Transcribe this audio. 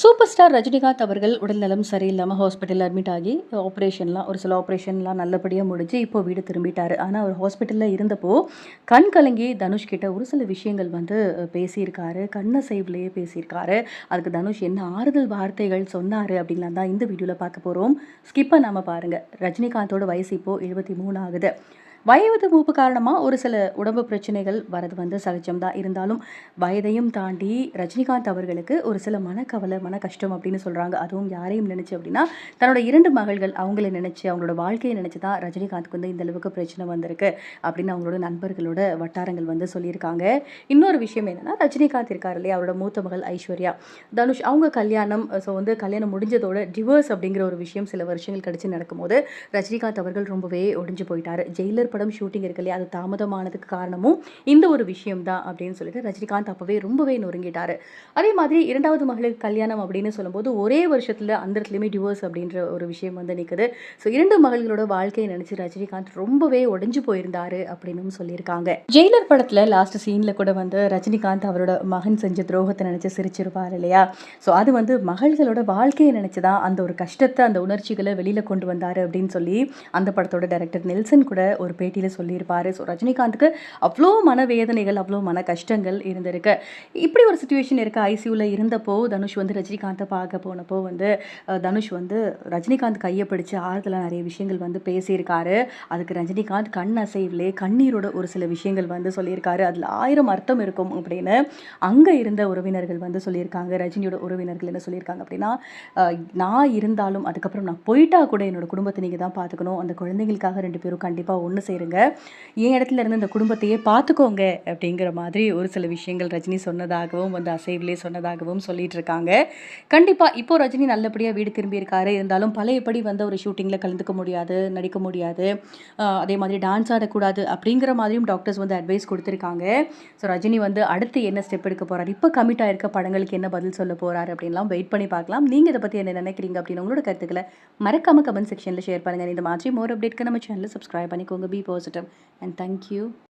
Super star Rajinikanth அவர்கள் உடல்நலம் சரியில்லாமல் ஹாஸ்பிட்டலில் அட்மிட் ஆகி ஆப்ரேஷன்லாம் ஒரு சில ஆப்ரேஷன்லாம் நல்லபடியாக முடிஞ்சு இப்போ வீடு திரும்பிட்டார். ஆனால் அவர் ஹாஸ்பிட்டலில் இருந்தப்போ கண் கலங்கி தனுஷ் கிட்ட ஒரு சில விஷயங்கள் வந்து பேசியிருக்காரு. கண்ணை கண்ணசைவுலேயே பேசியிருக்காரு. அதுக்கு தனுஷ் என்ன ஆறுதல் வார்த்தைகள் சொன்னார் அப்படின்லாம் தான் இந்த வீடியோவில் பார்க்க போகிறோம் ஸ்கிப்பை நாம் பாருங்கள் ரஜினிகாந்தோட வயசு இப்போது எழுபத்தி மூணு ஆகுது. வயது மூப்பு காரணமாக ஒரு சில உடம்பு பிரச்சனைகள் வரது வந்து சகஜம்தான். இருந்தாலும் வயதையும் தாண்டி ரஜினிகாந்த் அவர்களுக்கு ஒரு சில மனக்கவலை மன கஷ்டம் அப்படின்னு சொல்கிறாங்க அதுவும் யாரையும் நினச்சி அப்படின்னா தன்னோட இரண்டு மகள்கள் அவங்கள நினச்சி அவங்களோட வாழ்க்கையை நினச்சி தான் ரஜினிகாந்த்க்கு வந்து இந்த அளவுக்கு பிரச்சனை வந்திருக்கு அப்படின்னு அவங்களோட நண்பர்களோட வட்டாரங்கள் வந்து சொல்லியிருக்காங்க. இன்னொரு விஷயம் என்னன்னா ரஜினிகாந்த் இருக்கார் இல்லையா? அவரோட மூத்த மகள் ஐஸ்வர்யா. தனுஷ் அவங்க கல்யாணம் ஸோ வந்து கல்யாணம் முடிஞ்சதோட டிவோர்ஸ் அப்படிங்கிற ஒரு விஷயம் சில வருஷங்கள் கழிச்சு நடக்கும்போது ரஜினிகாந்த் அவர்கள் ரொம்பவே ஒடிஞ்சு போயிட்டார். ஜெயிலர் படம் ஷூட்டிங் இருக்கு இல்லையா? அது தாமதமானதுக்கு காரணமும் இந்த ஒரு விஷயம் தான் அப்படின்னு சொல்லிட்டு ரஜினிகாந்த் அப்போவே ரொம்பவே நொறுங்கிட்டாரு. அதே மாதிரி இரண்டாவது மகளுக்கு கல்யாணம் அப்படின்னு சொல்லும்போது ஒரே வருஷத்தில் அந்த இடத்துலையுமே டிவோர்ஸ் அப்படின்ற ஒரு விஷயம் வந்து நிற்குது ஸோ இரண்டு மகள்களோட வாழ்க்கையை நினச்சி ரஜினிகாந்த் ரொம்பவே உடஞ்சு போயிருந்தாரு அப்படின்னு சொல்லியிருக்காங்க. ஜெயிலர் படத்தில் லாஸ்ட் சீனில் கூட வந்து ரஜினிகாந்த் அவரோட மகன் செஞ்ச துரோகத்தை நினச்சி சிரிச்சிருப்பார் இல்லையா? ஸோ அது வந்து மகள்களோட வாழ்க்கையை நினச்சி தான் அந்த ஒரு கஷ்டத்தை அந்த உணர்ச்சிகளை வெளியில் கொண்டு வந்தார் அப்படின்னு சொல்லி அந்த படத்தோட டைரக்டர் நெல்சன் கூட ஒரு பேட்டியில் சொல்லியிருப்பார். ஸோ ரஜினிகாந்துக்கு அவ்வளோ மனவேதனைகள் அவ்வளோ மன கஷ்டங்கள் இருந்திருக்கு. இப்படி ஒரு சுச்சுவேஷன் இருக்குது ஐசியூவில் இருந்தப்போ தனுஷ் வந்து ரஜினிகாந்தை பார்க்க போனப்போ வந்து தனுஷ் வந்து ரஜினிகாந்த் கையை பிடிச்சி ஆறுதலாக நிறைய விஷயங்கள் வந்து பேசியிருக்காரு. அதுக்கு ரஜினிகாந்த் கண் அசைவிலே கண்ணீரோட ஒரு சில விஷயங்கள் வந்து சொல்லியிருக்காரு. அதில் ஆயிரம் அர்த்தம் இருக்கும் அப்படின்னு அங்கே இருந்த உறவினர்கள் வந்து சொல்லியிருக்காங்க. ரஜினியோட உறவினர்கள் என்ன சொல்லியிருக்காங்க அப்படின்னா நான் இருந்தாலும் அதுக்கப்புறம் நான் போயிட்டா கூட என்னோட குடும்பத்தை நீங்கள் தான் பார்த்துக்கணும். அந்த குழந்தைங்களுக்காக ரெண்டு பேரும் கண்டிப்பாக ஒன்று சேருங்க என் இடத்துல இருந்து இந்த குடும்பத்தையே பார்த்துக்கோங்க அப்படிங்கிற மாதிரி ஒரு சில விஷயங்கள் ரஜினி சொன்னதாகவும் வந்து அசைவிலே சொன்னதாகவும் சொல்லிட்டு இருக்காங்க கண்டிப்பாக இப்போ ரஜினி நல்லபடியாக வீடு திரும்பி இருக்காரு இருந்தாலும் பழையபடி வந்து ஒரு ஷூட்டிங்கில் கலந்துக்க முடியாது நடிக்க முடியாது அதே மாதிரி டான்ஸ் ஆடக்கூடாது அப்படிங்கிற மாதிரியும் டாக்டர்ஸ் வந்து அட்வைஸ் கொடுத்துருக்காங்க. ஸோ ரஜினி வந்து அடுத்து என்ன ஸ்டெப் எடுக்க போறாரு? இப்போ கமிட் ஆயிருக்க படங்களுக்கு என்ன பதில் சொல்ல போறாரு அப்படின்லாம் வெயிட் பண்ணி பார்க்கலாம். நீங்கள் இதை பற்றி என்ன நினைக்கிறீங்க அப்படின்னு உங்களோட கருத்துக்களை மறக்காம கமெண்ட் செக்ஷனில் ஷேர் பண்ணுங்கள் இந்த மாதிரி மோர் அப்டேட்க்கு நம்ம சேனலில் சப்ஸ்கிரைப் பண்ணிக்கோங்க. be positive. And thank you.